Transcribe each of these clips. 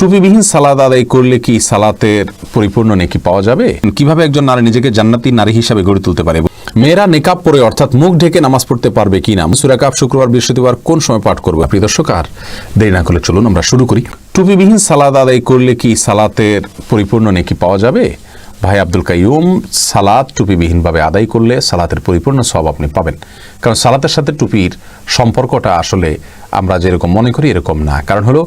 টুপিবিহীন সালাদ আদায় করলে কি সালাতের পরিপূর্ণ নেকি পাওয়া যাবে? কীভাবে একজন নারী নিজেকে জান্নাতি নারী হিসাবে গড়ে তুলতে পারে? মেয়েরা নেকাব পরে অর্থাৎ মুখ ঢেকে নামাজ পড়তে পারবে কি না? সুরাকাব শুক্রবার, বৃহস্পতিবার কোন সময় পাঠ করব? প্রিয় দর্শক, আর দেরি না করলে চলুন, আমরা শুরু করি। টুপিবিহীন সালাদ আদায় করলে কি সালাতের পরিপূর্ণ নেকি পাওয়া যাবে? ভাই আব্দুল কাইয়ুম, সালাদ টুপিবিহীনভাবে আদায় করলে সালাতের পরিপূর্ণ সব আপনি পাবেন। কারণ সালাতের সাথে টুপির সম্পর্কটা আসলে আমরা যেরকম মনে করি, এরকম না। কারণ হলো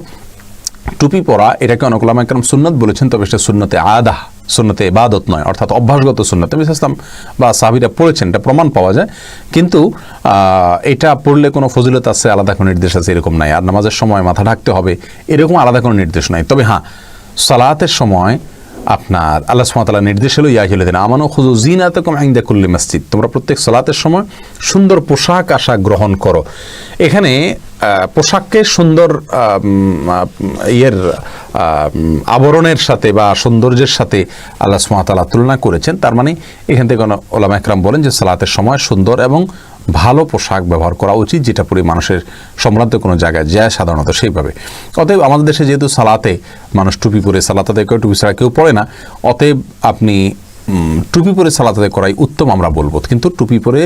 টুপি পরা, এটাকে অনুকুলাম একরম সুন্নত বলেছেন, তবে সেটা সুন্নতে আদা, সুন্নতে এবাদত নয়, অর্থাৎ অভ্যাসগত সুন্নতে। আমি ইসলাম বা সাহাবিরা পড়েছেন, এটা প্রমাণ পাওয়া যায়। কিন্তু এটা পড়লে কোনো ফজিলত আছে, আলাদা কোনো নির্দেশ আছে, এরকম নাই। আর নামাজের সময় মাথা ঢাকতে হবে, এরকম আলাদা কোনো নির্দেশ নাই। তবে হ্যাঁ সালাতের সময় আপনার আল্লাহ সুমাতালা নির্দেশ হলো ইয়াহিল দিন আমানো খুজু জিনাত কম আইন্দা কুল্লি মসজিদ। তোমরা প্রত্যেক সালাতের সময় সুন্দর পোশাক আশাক গ্রহণ করো। এখানে পোশাককে সুন্দর ইয়ের আবরণের সাথে বা সৌন্দর্যের সাথে আল্লাহ সুমাতালা তুলনা করেছেন। তার মানে এখান থেকে ওলামা একরাম বলেন যে সালাতের সময় সুন্দর এবং ভালো পোশাক ব্যবহার করা উচিত, যেটা পরে মানুষের সম্ভ্রান্ত কোনো জায়গায় যায় সাধারণত সেইভাবে। অতএব আমাদের দেশে যেহেতু সালাতে মানুষ টুপি পরে সালাত কেউ টুপি ছাড়া কেউ পড়ে না, অতএব আপনি টুপি পরে সালাত করাই উত্তম আমরা বলব। কিন্তু টুপি পরে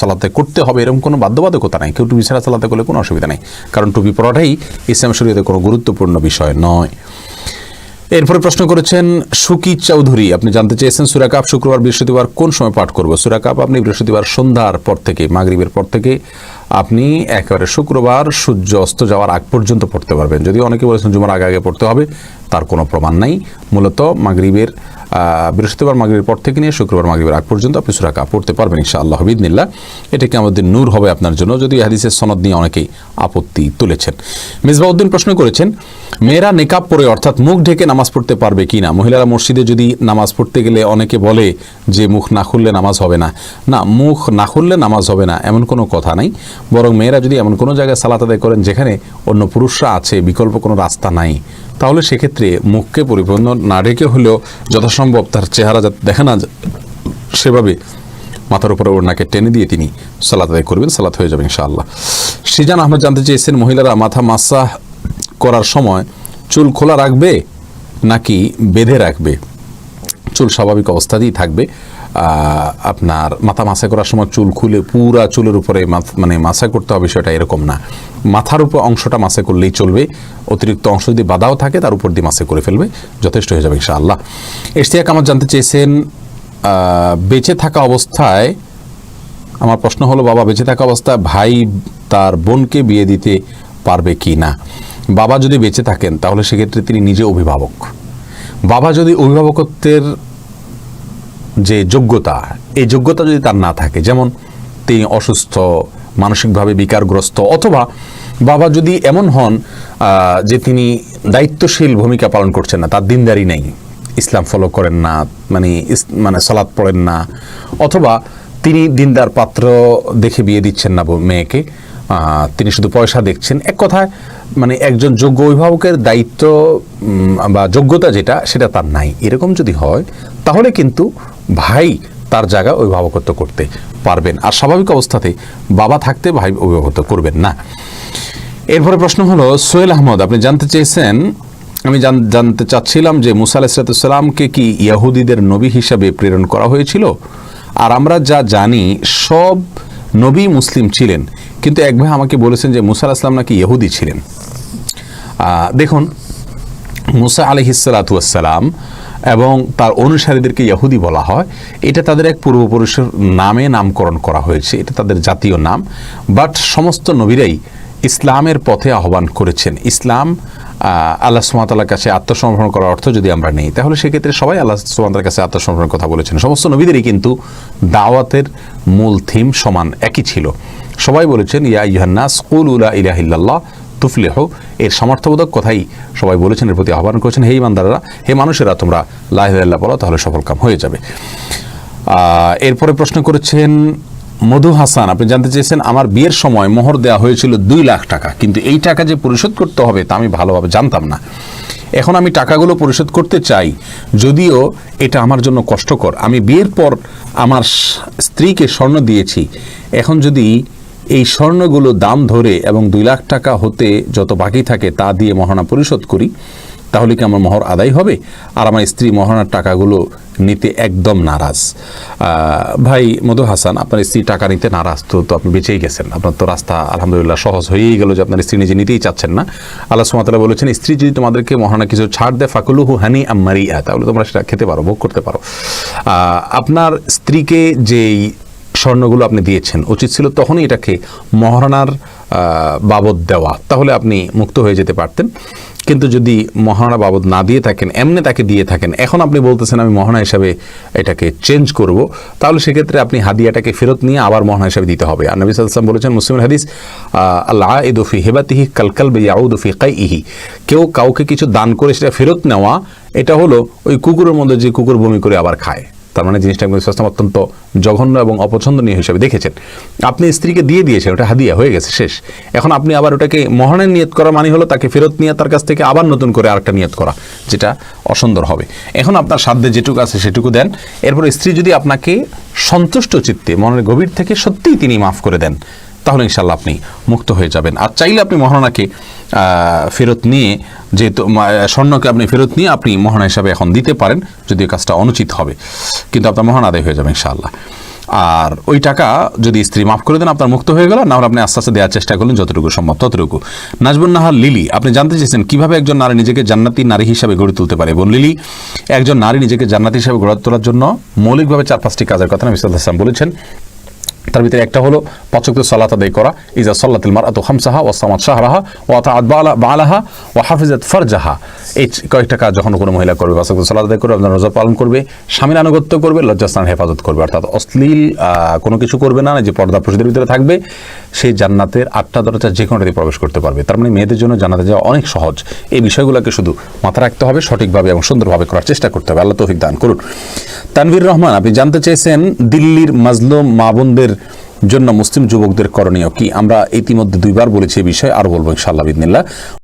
সালাতে করতে হবে এরকম কোনো বাধ্যবাধকতা নাই। কেউ টুপি ছাড়া সালাত করলে কোনো অসুবিধা নেই। কারণ টুপি পরাটাই ইসলাম শরীয়তে কোনো গুরুত্বপূর্ণ বিষয় নয়। এরপরে প্রশ্ন করেছেন সুকি চৌধুরী, আপনি জানতে চেয়েছেন সুরাকাপ শুক্রবার, বৃহস্পতিবার কোন সময় পাঠ করব? সুরাকাপ আপনি বৃহস্পতিবার সন্ধ্যার পর থেকে, মাগরীবের পর থেকে, আপনি একেবারে শুক্রবার সূর্য অস্ত যাওয়ার আগ পর্যন্ত পড়তে পারবেন। যদি অনেকে বলেছেন জুমার আগে আগে পড়তে হবে, তার কোনো প্রমাণ নাই। মূলত মাগরিবের বৃহস্পতিবার মাগরিবের পর থেকে নিয়ে শুক্রবার মাগরিবের আগ পর্যন্ত আপনি সুরাকা পড়তে পারবেন ইনশা আল্লাহ বিদিনিল্লা এটাকে আমাদের নূর হবে আপনার জন্য যদি হাদিসের সনদ নিয়ে অনেকেই আপত্তি তুলেছেন। মিসবাউদ্দিন প্রশ্ন করেছেন, মেয়েরা নেকাব পরে অর্থাৎ মুখ ঢেকে নামাজ পড়তে পারবে কি না মহিলারা মসজিদে যদি নামাজ পড়তে গেলে অনেকে বলে যে মুখ না খুললে নামাজ হবে না। না, মুখ না খুললে নামাজ হবে না, এমন কোনো কথা নাই। বরং মেয়েরা যদি এমন কোনো জায়গায় সালাত আদায় করেন যেখানে অন্য পুরুষরা আছে, বিকল্প কোনো রাস্তা নাই। তাহলে সেক্ষেত্রে মুখকে পরিপূর্ণ না ঢেকে হলেও যথাসম্ভব তার চেহারা দেখা না, সেভাবে মাথার উপরে ওড়নাকে টেনে দিয়ে তিনি সালাত আদায় করবেন, সালাত হয়ে যাবে ইনশাআল্লাহ। সিজান আহমদ জানতে চেয়েছেন, মহিলারা মাথা মাসা করার সময় চুল খোলা রাখবে নাকি বেঁধে রাখবে? চুল স্বাভাবিক অবস্থাতেই থাকবে। আপনার মাথা মাসা করার সময় চুল খুলে পুরা চুলের উপরে মানে মাসা করতে হবে সেটা এরকম না। মাথার উপর অংশটা মাসে করলেই চলবে। অতিরিক্ত অংশ যদি বাধাও থাকে, তার উপর দিয়ে মাসে করে ফেলবে। যথেষ্ট হয়ে যাবে ইনশাআল্লাহ। এশতিয়াক, আমার জানতে চেয়েছেন বেঁচে থাকা অবস্থায় আমার প্রশ্ন হলো, বাবা, বেঁচে থাকা অবস্থায় ভাই তার বোনকে বিয়ে দিতে পারবে কি না বাবা যদি বেঁচে থাকেন, তাহলে সেক্ষেত্রে তিনি নিজে অভিভাবক। বাবা যদি অভিভাবকত্বের যে যোগ্যতা, এই যোগ্যতা যদি তার না থাকে, যেমন তিনি অসুস্থ, মানসিকভাবে বিকারগ্রস্ত, অথবা বাবা যদি এমন হন যে তিনি দায়িত্বশীল ভূমিকা পালন করছেন না, তার দিনদারি নেই, ইসলাম ফলো করেন না মানে মানে সালাদ পড়েন না, অথবা তিনি দিনদার পাত্র দেখে বিয়ে দিচ্ছেন না মেয়েকে তিনি শুধু পয়সা দেখছেন, এক কথায় মানে একজন যোগ্য অভিভাবকের দায়িত্ব বা যোগ্যতা যেটা, সেটা তার নাই। এরকম যদি হয়, তাহলে কিন্তু ভাই তার জায়গা অভিভাবকত্ব করতে পারবেন। আর স্বাভাবিক অবস্থাতে বাবা থাকতে ভাই অভিভাবকত্ব করবেন না। এরপরে প্রশ্ন হলো, সোহেল আহমদ, আপনি জানতে চেয়েছেন, আমি জানতে চাচ্ছিলাম যে মুসা আলাইসালামকে কি ইয়াহুদিদের নবী হিসাবে প্রেরণ করা হয়েছিল? আর আমরা যা জানি, সব নবী মুসলিম ছিলেন। কিন্তু এক ভাই আমাকে বলেছেন যে মুসা আলাহিসাম নাকি ইহুদি ছিলেন। দেখুন, মুসা আলহিসালাতুয়াসাল্লাম এবং তার অনুসারীদেরকে ইহুদি বলা হয়, এটা তাদের এক পূর্বপুরুষের নামে নামকরণ করা হয়েছে, এটা তাদের জাতীয় নাম। বাট সমস্ত নবীরাই ইসলামের পথে আহ্বান করেছেন। ইসলাম আল্লাহ সুমাতার কাছে আত্মসমর্পণ করার অর্থ যদি আমরা নেই, তাহলে সেক্ষেত্রে সবাই আল্লাহ সুমাতার কাছে আত্মসমর্পণের কথা বলেছেন। সমস্ত নবীদেরই কিন্তু দাওয়াতের মূল থিম সমান একই ছিল। সবাই বলেছেন, ইয়া ইহান্নাস কুল উলা ইলাহিল্লাহ তুফলেহ। এর সমর্থবোধক কথাই সবাই বলেছেন, এর প্রতি আহ্বান করেছেন, হে ইমানদাররা, হে মানুষেরা, তোমরা লাহিল্লাহ বলো, তাহলে সফল কাম হয়ে যাবে। এরপরে প্রশ্ন করেছেন মধু হাসান, আপনি জানতে চেয়েছেন, আমার বিয়ের সময় মোহর দেওয়া হয়েছিল দুই লাখ টাকা। কিন্তু এই টাকা যে পরিশোধ করতে হবে তা আমি ভালোভাবে জানতাম না। এখন আমি টাকাগুলো পরিশোধ করতে চাই, যদিও এটা আমার জন্য কষ্টকর। আমি বিয়ের পর আমার স্ত্রীকে স্বর্ণ দিয়েছি। এখন যদি এই স্বর্ণগুলো দাম ধরে এবং দুই লাখ টাকা হতে যত বাকি থাকে তা দিয়ে মহানা পরিশোধ করি, তাহলে কি আমার মহর আদায় হবে? আর আমার স্ত্রী মহানার টাকাগুলো নিতে একদম নারাজ। ভাই মধু হাসান, আপনার স্ত্রী টাকা নিতে নারাজ, তো তো আপনি বেঁচেই গেছেন। আপনার তো রাস্তা আলহামদুলিল্লাহ সহজ হয়েই গেল যে আপনার স্ত্রী নিজে নিতেই চাচ্ছেন না। আল্লাহ সুমাতালা বলেছেন, স্ত্রী যদি তোমাদেরকে মহানা কিছু ছাড় দেয় ফাকুলু হু হানি আম্মারিয়া তাহলে তোমরা সেটা খেতে পারো, ভোগ করতে পারো। আপনার স্ত্রীকে যেই স্বর্ণগুলো আপনি দিয়েছেন, উচিত ছিল তখনই এটাকে মহারণার বাবদ দেওয়া, তাহলে আপনি মুক্ত হয়ে যেতে পারতেন। কিন্তু যদি মহানা বাবদ না দিয়ে থাকেন, এমনি তাকে দিয়ে থাকেন, এখন আপনি বলতেছেন আমি মহানা হিসাবে এটাকে চেঞ্জ করব, তাহলে সেক্ষেত্রে আপনি হাদিয়াটাকে ফেরত নিয়ে আবার মহানা হিসাবে দিতে হবে। আর নবী সাল্লাম বলেছেন মুসলিম হাদিস আল্লাহ ইদফি হেবাতিহি কালকাল বে ইয়াউদফি কাই ইহি কেউ কাউকে কিছু দান করে সেটা ফেরত নেওয়া, এটা হলো ওই কুকুরের মধ্যে যে কুকুর বমি করে আবার খায়। তার মানে জিনিসটা আমি ইসলাম অত্যন্ত জঘন্য এবং অপছন্দনীয় হিসেবে দেখেছেন। আপনি স্ত্রীকে দিয়ে দিয়েছেন, ওটা হাদিয়া, হয়ে গেছে, শেষ। এখন আপনি আবার ওটাকে মহানের নিয়ত করা মানে হলো তাকে ফেরত নিয়ে তার কাছ থেকে আবার নতুন করে আরেকটা নিয়ত করা, যেটা অসুন্দর হবে। এখন আপনার সাধ্যে যেটুকু আছে সেটুকু দেন। এরপর স্ত্রী যদি আপনাকে সন্তুষ্ট চিত্তে, মনের গভীর থেকে সত্যিই তিনি মাফ করে দেন তাহলে ইনশাল্লাহ আপনি মুক্ত হয়ে যাবেন। আর চাইলে আপনি মহানাকে ফেরত নিয়ে যেহেতু স্বর্ণকে আপনি ফেরত নিয়ে আপনি মহানা হিসাবে এখন দিতে পারেন যদি কাজটা অনুচিত হবে। কিন্তু আপনার মহান আদায় হয়ে যাবে ইনশাআল্লাহ। আর ওই টাকা যদি স্ত্রী মাফ করে দেন, আপনার মুক্ত হয়ে গেল, না আপনি আস্তে আস্তে দেওয়ার চেষ্টা করলেন, যতটুকু সম্ভব ততটুকু। নাজবুন নাহার লিলি, আপনি জানতে চেয়েছেন কীভাবে একজন নারী নিজেকে জান্নাতি নারী হিসাবে গড়ে তুলতে পারে? এবং লিলি, একজন নারী নিজেকে জান্নাতি হিসাবে গড়ে তোলার জন্য মৌলিকভাবে চার পাঁচটি কাজের কথা নবী সাল্লাল্লাহু বলেছেন। তার ভিতরে একটা হলো পাচক সালাত আদায় করা। ইজা সাল্লাতিল মার আত খামসাহা ও সামাদ শাহরাহা ও আতাআত বালা, বালাহা ও হাফিজাত ফারজাহা। এই কয়েকটা কাজ যখন কোনো মহিলা করবে পাচক সালাত আদায় করবে, আপনার রোজা পালন করবে, স্বামীর আনুগত্য করবে লজ্জাস্থান হেফাজত করবে। অর্থাৎ অশ্লীল কোনো কিছু করবে না, যে পর্দা পুরুষদের ভিতরে থাকবে। সেই জান্নাতের আটটা দরজা যে কোনোটাতে প্রবেশ করতে পারবে। তার মানে মেয়েদের জন্য জান্নাতে যাওয়া অনেক সহজ। এই বিষয়গুলোকে শুধু মাথা রাখতে হবে, সঠিকভাবে এবং সুন্দরভাবে করার চেষ্টা করতে হবে। আল্লাহ তৌফিক দান করুন। তানভীর রহমান, আপনি জানতে চেয়েছেন দিল্লির মাজলুম মা বোনদের জন্য মুসলিম যুবকদের করণীয় কি? আমরা ইতিমধ্যে দুইবার বলেছি এই বিষয়ে, আরও বলব ইনশাআল্লাহ বিদিনিল্লাহ